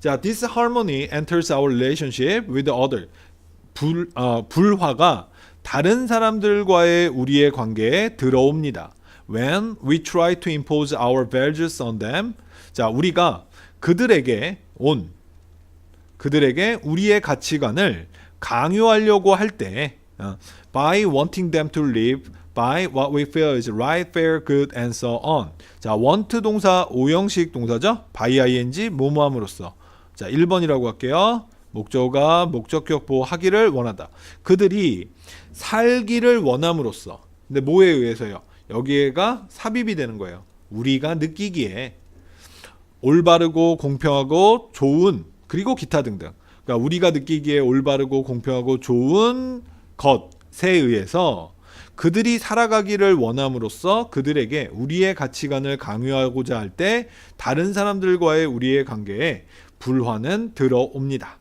자, this harmony enters our relationship with other. 불, 어, 불화가 다른 사람들과의 우리의 관계에 들어옵니다. When we try to impose our values on them. 자, 우리가 그들에게 온 그들에게 우리의 가치관을 강요하려고 할때 어, by wanting them to live by what we feel is right, fair, good and so on. 자, want 동사 오형식 동사죠? by ing 뭐뭐함으로써. 자, 1번이라고 할게요. 목적어가 목적격 보하기를 원하다. 그들이 살기를 원함으로써. 근데 뭐에 의해서요? 여기에가 삽입이 되는 거예요. 우리가 느끼기에 올바르고 공평하고 좋은 그리고 기타 등등. 그러니까 우리가 느끼기에 올바르고 공평하고 좋은 것에 의해서 그들이 살아가기를 원함으로써 그들에게 우리의 가치관을 강요하고자 할 때 다른 사람들과의 우리의 관계에 불화는 들어옵니다.